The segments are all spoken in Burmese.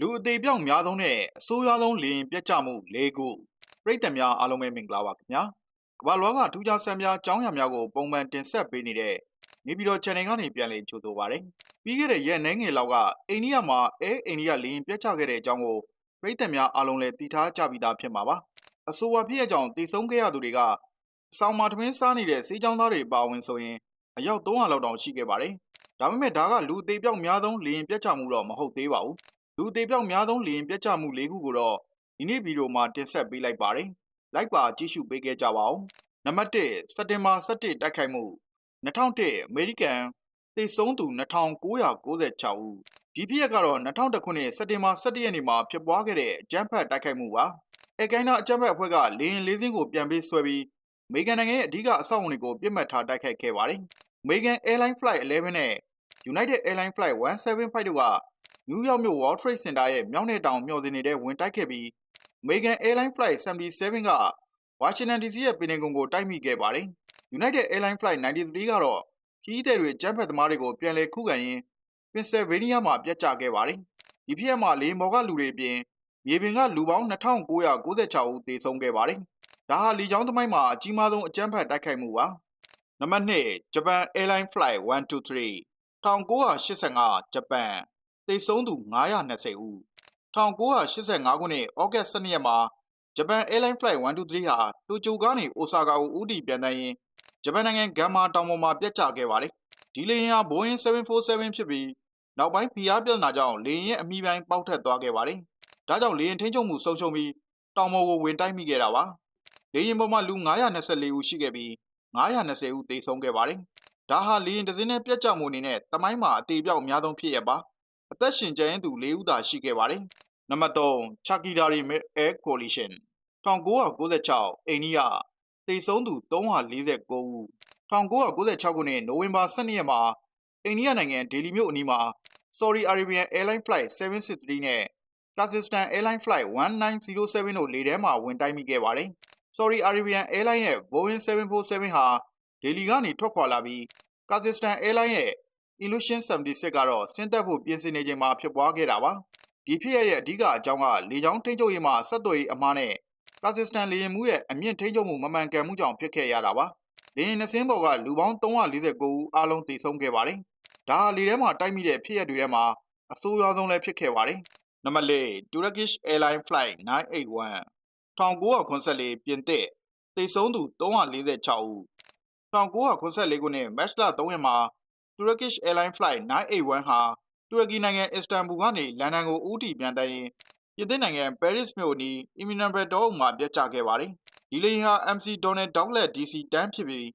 လူအသေးပြောက်များဆုံးနဲ့အဆိုးရွားဆုံးလေရင်ပြက်ကျမှု၄ခုပြည်သက်များအားလုံးပဲမင်္ဂလာပါခင်ဗျာကမ္ဘာလွှားကထူးခြားဆန်းပြားအကြောင်းအရာများကိုပုံမှန်တင်ဆက်ပေးနေတဲ့နေပြည်တော် channel ကနေပြန်လည်ကြိုဆိုပါရစေပြီးခဲ့တဲ့ရက်နှဲငယ်လောက်ကအိန္ဒိယမှာအဲအိန္ဒိယလေရင်ပြက်ကျခဲ့တဲ့အကြောင်းကိုပြည်သက်များအားလုံးလည်းသိထားကြပြီးသားဖြစ်မှာပါအဆိုပါဖြစ်ရကြောင်းတည်ဆုံးခဲ့ရသူတွေကအဆောင်မှာထမင်းစားနေတဲ့စေးချောင်းသားတွေပါဝင်ဆိုရင်အယောက်300လောက်တောင်ရှိခဲ့ပါတယ်ဒါပေမဲ့ဒါကလူအသေးပြောက်များဆုံးလေရင်ပြက်ကျမှုတော့မဟုတ်သေးပါဘူး လူအသေးပြောက်များဆုံးလေရင်ပြတ်ကျမှု၄ခုကိုတော့ဒီနေ့ဗီဒီယိုမှာတင်ဆက်ပေးလိုက်ပါတယ်။လိုက်ပါကြည့်ရှုပေးခဲ့ကြပါဦး။နံပါတ်1စက်တင်ဘာ17တိုက်ခိုက်မှု2001အမေရိကန်သေဆုံးသူ2996ဦးဒီပြည့်ရက်ကတော့2001ခုနှစ်စက်တင်ဘာ17ရက်နေ့မှာဖြစ်ပွားခဲ့တဲ့အကြမ်းဖက်တိုက်ခိုက်မှုပါ။အဲကိုင်းနာအကြမ်းဖက်အဖွဲ့ကလေရင်လေးစင်းကိုပြန်ပေးဆွဲပြီးအမေရိကန်နိုင်ငံရဲ့အဓိကအဆောက်အုံတွေကိုပြစ်မှတ်ထားတိုက်ခိုက်ခဲ့ပါတယ်။ American Airlines Flight 11နဲ့ United Airlines Flight 175တို့က နယူးယောက်မြို့ World Trade Center ရဲ့ မြောက်နဲ့တောင် မျှော်စင်နေတဲ့ဝင်တိုက်ခဲ့ပြီး American Airlines Flight 77က Washington DC ရဲ့ ပင်လယ်ကုန်ကို တိုက်မိခဲ့ပါတယ်။ United Airlines Flight 93 ကတော့ခီးသည်တွေကျန်းဖက်သမားတွေကို ပြန်လည်ခုခံရင်း Pennsylvania မှာပြတ်ကျခဲ့ပါတယ်။ဒီဖြစ်ရပ်မှာ လေယာဉ်ပေါ်ကလူတွေအပြင် မြေပြင်က လူပေါင်း2996ဦး သေဆုံးခဲ့ပါတယ်။ဒါဟာလီချောင်းသမိုင်းမှာ အကြီးမားဆုံး အကြမ်းဖက်တိုက်ခိုက်မှုပါ။နံပါတ်2 Japan Airlines Flight 123 1985 ဂျပန် သေဆုံးသူ920ဦး1985ခုနှစ်ဩဂတ်12ရက်မှာဂျပန် Airline Flight 123ဟာတိုကျိုကနေအိုဆာကာကိုဦးတည်ပြန်တန်းရင်းဂျပန်နိုင်ငံဂမ်မာတောင်ပေါ်မှာပြတ်ကျခဲ့ပါတယ်။ဒီလေယာဉ်ဟာ Boeing 747ဖြစ်ပြီးနောက်ပိုင်းဖိအားပြဿနာကြောင့်လေယာဉ်ရဲ့အမိပိုင်းပေါက်ထက်သွားခဲ့ပါတယ်။ဒါကြောင့်လေယာဉ်ထိန်းချုပ်မှုဆုံးရှုံးပြီးတောင်ပေါ်ကိုဝင်တိုက်မိခဲ့တာပါ။လေယာဉ်ပေါ်မှာလူ924ဦးရှိခဲ့ပြီး920ဦးသေဆုံးခဲ့ပါတယ်။ဒါဟာလေယာဉ်တစ်စင်းနဲ့ပြတ်ကျမှုအနေနဲ့တမိုင်းမှာအသေးပြောက်အများဆုံးဖြစ်ရပါ အသက်ရှင်ကျန်ရင်သူ၄ဦးသာရှိခဲ့ပါတယ်။နံပါတ်3 Chakidari Air Coalition 1996အိန္ဒိယသေဆုံးသူ349ဦး1996ခုနှစ်နိုဝင်ဘာ12ရက်မှာအိန္ဒိယနိုင်ငံဒေလီမြို့အနီးမှာ Saudi Arabian Airline Flight 763နဲ့ Kazakhstan Airline Flight 1907တို့လေထဲမှာဝင်တိုက်မိခဲ့ပါတယ်။ Saudi Arabian Airline ရဲ့ Boeing 747ဟာဒေလီကနေထွက်ခွာလာပြီး Kazakhstan Airline ရဲ့ Illusion 76 ကတော့ဆင်းသက်ဖို့ပြင်ဆင်နေချိန်မှာဖြစ်ပွားခဲ့တာပါဒီဖြစ်ရရဲ့အဓိကအကြောင်းကလေကြောင်းထိန်းချုပ်ရေးမှဆက်သွယ်ရေးအမှားနဲ့ကာဇက်စတန်လေယာဉ်မှုရဲ့အမြင့်ထိန်းချုပ်မှုမမှန်ကန်မှုကြောင့်ဖြစ်ခဲ့ရတာပါလေယာဉ်နှစင်းပေါ်ကလူပေါင်း349ဦးအားလုံးသေဆုံးခဲ့ပါတယ်ဒါဟာလေထဲမှာတိုက်မိတဲ့ဖြစ်ရတွေထဲမှာအဆိုးရွားဆုံးလည်းဖြစ်ခဲ့ပါတယ်နံပါတ်၄ Turkish Airlines Flight 981 1984ပြင်သစ်သေဆုံးသူ346ဦး1984ခုနှစ်မတ်လ3ရက်မှာ Turkish Airlines Flight 981 ဟာ တူရကီနိုင်ငံအစ္စတန်ဘူကနေ လန်ဒန်ကိုဦးတည်ပြန်တက်ရင်ပြင်သစ်နိုင်ငံပဲရစ်မြို့နီးအီမီနမ်ဘရတောမှာပြတ်ကျခဲ့ပါတယ်။ဒီလေယာဉ်ဟာ MC Donald Douglas DC တန်းဖြစ်ပြီး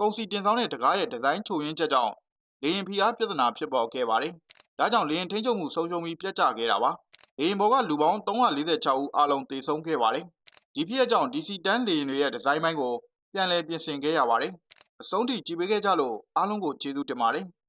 ကုန်စီတင်ဆောင်တဲ့တကားရဲ့ဒီဇိုင်းချိုရင်းချက်ကြောင့်လေယာဉ်ဖိအားပြဿနာဖြစ်ပေါ်ခဲ့ပါတယ်။ဒါကြောင့်လေယာဉ်ထိန်းချုပ်မှုဆုံးရှုံးပြီးပြတ်ကျခဲ့တာပါ။လေယာဉ်ပေါ်ကလူပေါင်း346ဦးအားလုံးသေဆုံးခဲ့ပါတယ်။ဒီဖြစ်ရပ်ကြောင့် DC တန်းလေယာဉ်တွေရဲ့ဒီဇိုင်းပိုင်းကိုပြန်လည်ပြင်ဆင်ခဲ့ရပါတယ်။ အဆုံးထိကြည့်ပေးခဲ့ကြလို့အားလုံးကိုကျေးဇူးတင်ပါတယ်။